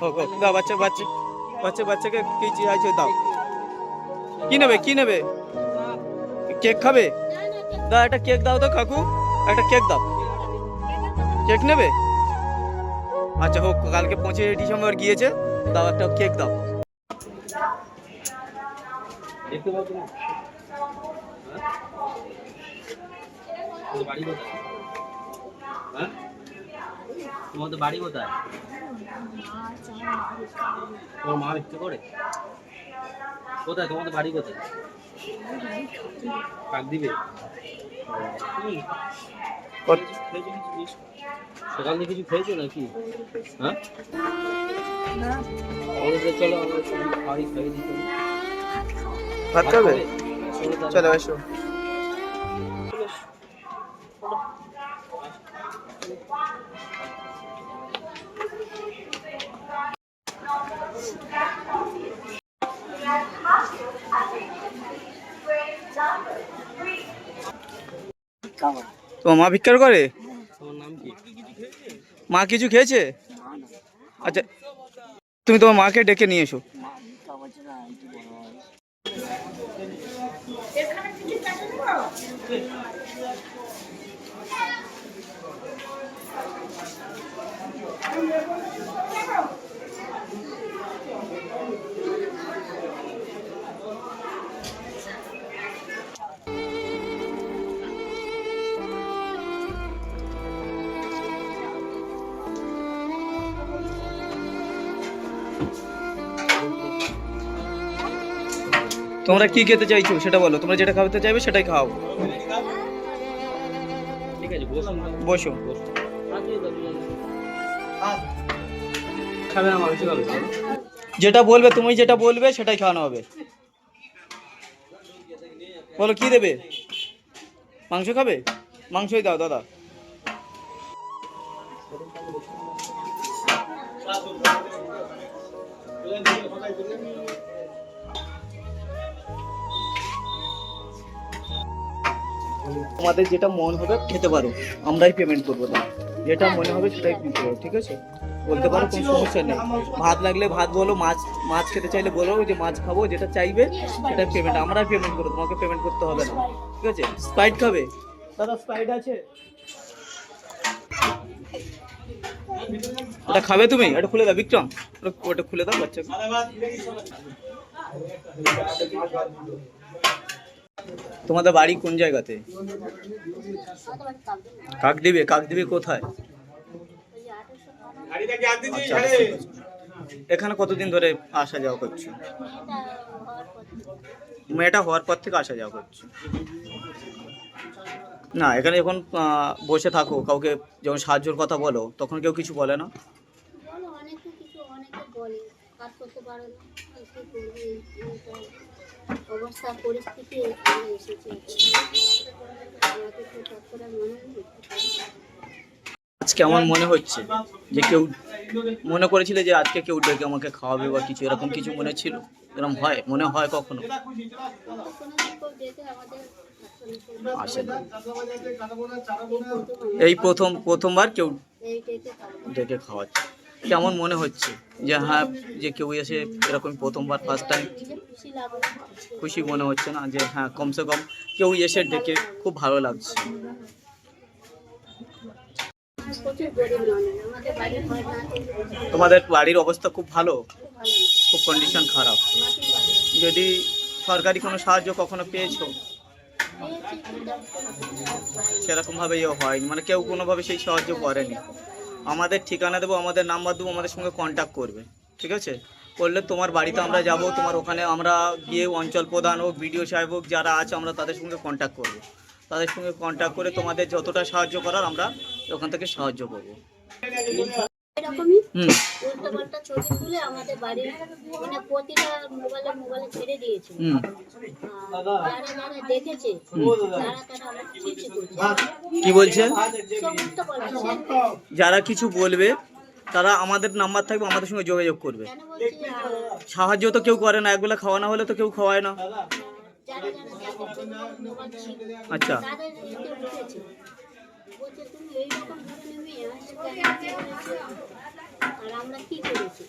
হোক হোক বাচ্চা বাচ্চা বাচ্চা, বাচ্চাকে কি চাইছো, দাও। কি নেবে কি নেবে? কেক খাবে? দাও, একটা কেক দাও তো, কাকু। একটা কেক দাও। কেক নেবে? আচ্ছা হোক, কালকে পঁচিশে ডিসেম্বর গিয়েছে। দাও, একটা কেক দাও। বাড়ি হ্যাঁ? তোমাদের বাড়ি কোথায়? তোমার মা ভিক্ষা করে? কোথায়? তোমাদের বাড়ি কোথায়? কাক দিবে? কত- খেয়েছো কিছু জিনিস? সকাল থেকে কিছু খেয়েছো নাকি? হ্যাঁ? চলো আমরা বাড়ি খাইয়ে দিতে ভাত খাবে? চলো এসো। তোমার মা ভিক্ষার করে? মা কিছু খেয়েছে? আচ্ছা তুমি তোমার মাকে ডেকে নিয়ে এসো। তোমরা কি খেতে চাইছো সেটা বলো। তোমরা যেটা খাওয়াতে চাইবে সেটাই খাও। ঠিক আছে বসো। যেটা বলবে তুমি যেটা বলবে সেটাই খাওয়ানো হবে। বলো কি দেবে? মাংস খাবে? মাংসই দাও দাদা। তোমাদের যেটা মন হবে খেতে পারো, আমরাই পেমেন্ট করব না যেটা মনে হবে সেটাই দিতে হবে ঠিক আছে? বলতে পারো কোনো সমস্যা নেই। ভাত লাগলে ভাত বলো, মাছ মাছ খেতে চাইলে বলো যে মাছ খাব, যেটা চাইবে সেটা পেমেন্ট আমরাই পেমেন্ট করব, তোমাকে পেমেন্ট করতে হবে না, ঠিক আছে? স্প্রাইট খাবে? দাদা স্প্রাইট আছে? ওটা খাবে তুমি? এটা খুলে দাও, বিক্রম। ওটা- খুলে দাও, বাচ্চাকে। তোমাদের বাড়ি কোন জায়গাতে? কাকদ্বীপে কাকদ্বীপে কোথায়? আচ্ছা, আছে। এখানে কতদিন ধরে আসা যাওয়া করছ? মেয়েটা হওয়ার পর থেকে আসা যাওয়া করছ। না এখানে যখন বসে থাকো কাউকে যখন সাহায্যের কথা বলো তখন কেউ কিছু বলে না? কাজ করতে পারে না। অবস্থা পরিস্থিতি এসেছে। আমাকে তো তৎপরে মনে মনে হচ্ছে যে কেউ মনে করেছিলে যে আজকে কেউ ডেকে আমাকে খাওয়াবে বা কিছু এরকম কিছু মনে ছিল? এরকম হয়? মনে হয় কখনো? আসে না এই প্রথম প্রথমবার কেউ ডেকে খাওয়াচ্ছে। কেমন মনে হচ্ছে? যে হ্যাঁ যে কেউ এসে এরকম প্রথমবার ফার্স্ট টাইম খুশি মনে হচ্ছে না যে হ্যাঁ কমসে কম কেউ এসে ডেকে খুব ভালো লাগছে। তোমাদের বাড়ির অবস্থা খুব ভালো? খুব কন্ডিশন খারাপ। যদি সরকারি কোনো সাহায্য কখনো পেয়েছ? সেরকমভাবে ইয়ে হয়নি মানে কেউ কোনোভাবে সেই সাহায্য করেনি। আমাদের ঠিকানা দেবো, আমাদের নাম্বার দেবো, আমাদের সঙ্গে কন্ট্যাক্ট করবে। ঠিক আছে? করলে তোমার বাড়িতে আমরা যাব, তোমার ওখানে আমরা গিয়ে অঞ্চল প্রধান হোক বিডিও সাহেব হোক, যারা আছে আমরা তাদের সঙ্গে কন্ট্যাক্ট করব। তাদের সঙ্গে কন্ট্যাক্ট করে তোমাদের যতটা সাহায্য করার আমরা ওখান থেকে সাহায্য করব। এরকমই উল্টো পাল্টা ছবি তুলে আমাদের বাড়ির মানে প্রতিটা মোবাইলে মোবাইলে ছেড়ে দিয়েছে। যারা যারা দেখেছে তারা তারা করছে কি বলছে? যারা কিছু বলবে তারা আমাদের নাম্বার থাকবে আমাদের সঙ্গে যোগাযোগ করবে। সাহায্য তো কেউ করে না একবেলা খাওয়ানো হলে তো কেউ খাওয়ায় না। আচ্ছা। বলছে তুমি এইরকম ধরনের মেয়ে আজকে কেন কি হয়েছে? আর আমরা কি করেছি?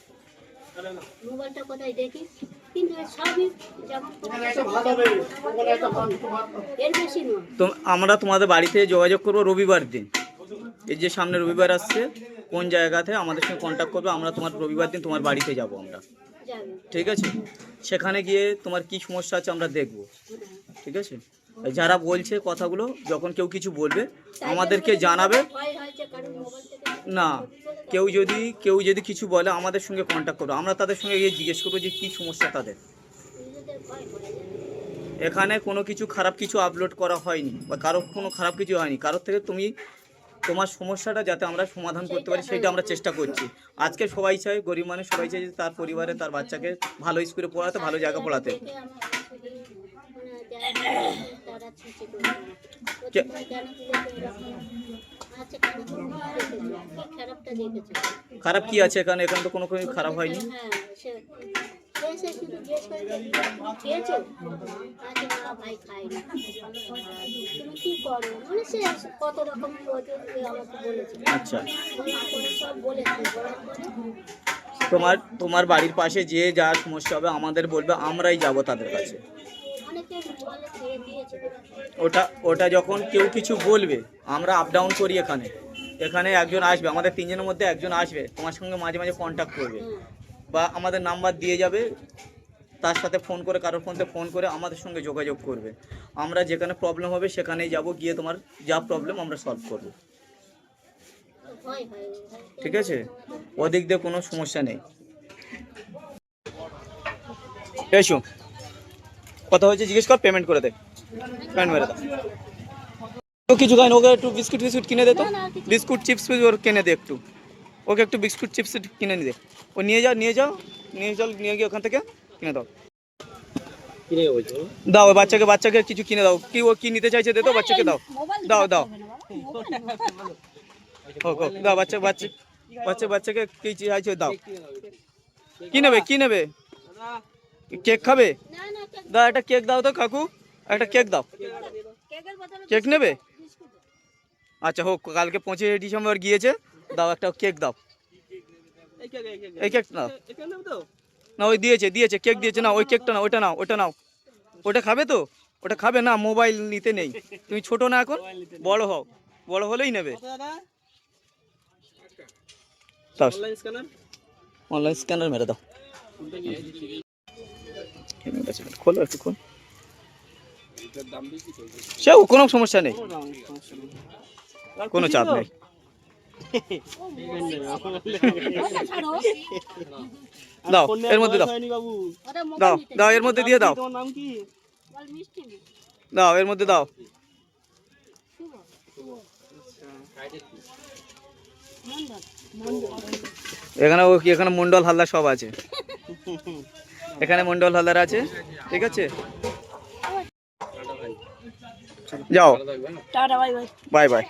মোবাইলটা কোথায় দেখি কিন্তু সবই এর বেশি নয়। তো আমরা তোমাদের বাড়িতে যোগাযোগ করব রবিবার দিন। এই যে সামনে রবিবার আসছে কোন জায়গাতে আমাদের সঙ্গে কন্ট্যাক্ট করবে আমরা তোমার রবিবার দিন তোমার বাড়িতে যাব আমরা। ঠিক আছে? সেখানে গিয়ে তোমার কি সমস্যা আছে আমরা দেখব। ঠিক আছে? যারা বলছে কথাগুলো, যখন কেউ কিছু বলবে, আমাদেরকে জানাবে। না, কেউ যদি কেউ যদি কিছু বলে, আমাদের সঙ্গে কন্ট্যাক্ট করবে আমরা তাদের সঙ্গে গিয়ে জিজ্ঞেস করব যে, কী সমস্যা তাদের? এখানে কোনো কিছু খারাপ কিছু আপলোড করা হয়নি, বা কারোর কোনো খারাপ কিছু হয়নি। কারোর থেকে তুমি, তোমার সমস্যাটা যাতে আমরা সমাধান করতে পারি, সেটা আমরা চেষ্টা করছি। আজকে সবাই চাই গরিব মানুষ সবাই চাই যে তার পরিবারে, তার বাচ্চাকে ভালো স্কুলে পড়াতে, ভালো জায়গা পড়াতে। খারাপ কি আছে এখানে? এখানে তো কোনো খারাপ হয়নি। হ্যাঁ আচ্ছা। তোমার তোমার বাড়ির পাশে যে যা সমস্যা হবে, আমাদের বলবে, আমরাই যাব তাদের কাছে। ওটা ওটা যখন কেউ কিছু বলবে, আমরা আপ ডাউন করি এখানে। এখানে একজন আসবে, আমাদের তিনজনের মধ্যে একজন আসবে, তোমার সঙ্গে মাঝে মাঝে কন্ট্যাক্ট করবে। বা আমাদের নাম্বার দিয়ে যাবে, তার সাথে ফোন করে, কারোর ফোনতে ফোন করে আমাদের সঙ্গে যোগাযোগ করবে। আমরা যেখানে প্রবলেম হবে, সেখানেই যাব, গিয়ে তোমার যা প্রবলেম আমরা সলভ করব। ঠিক আছে? ওদিক দিয়ে কোনো সমস্যা নেই। এসো। কথা হয়েছে জিজ্ঞেস কর পেমেন্ট করে দে। পেমেন্ট মেরে দাও। ও কিছু খাই না, ওকে একটু বিস্কুট ফিস্কুট কিনে দে তো। বিস্কুট চিপস ওর কিনে দে একটু। ওকে একটু বিস্কুট চিপস কিনে নিয়ে দে। ও নিয়ে যাও নিয়ে যাও নিয়ে চল নিয়ে গিয়ে ওখান থেকে কিনে দাও। দাও বাচ্চাকে বাচ্চাকে কিছু কিনে দাও। কি ও কি নিতে চাইছে দে তো বাচ্চাকে দাও। দাও দাও। দাও বাচ্চা বাচ্চা বাচ্চা বাচ্চাকে কি চাইছে দাও। কি নেবে কি নেবে? কেক খাবে? না না দাও একটা কেক দাও তো কাকু একটা কেক দাও। কেক নেবে? আচ্ছা হোক কালকে পঁচিশে ডিসেম্বর গিয়েছে দাও একটা কেক দাও। এই কেক নাও না ওই দিয়েছে দিয়েছে কেক দিয়েছে না ওই কেকটা না ওইটা নাও ওটা নাও। ওটা খাবে তো? ওটা খাবে না মোবাইল নিতে নেই। তুমি ছোট না এখন বড় হও বড় হলেই নেবে। অনলাইন স্ক্যানার মেরে দাও। খোলো কোনো সমস্যা নেই। কোনো চাপ নেই। দাও, এর মধ্যে দাও। দাও দাও, এর মধ্যে দিয়ে দাও। দাও, এর মধ্যে দাও। এখানে এখানে মন্ডল হালদার সব আছে। এখানে মন্ডল হালদার আছে ঠিক আছে? যাও। Bye bye.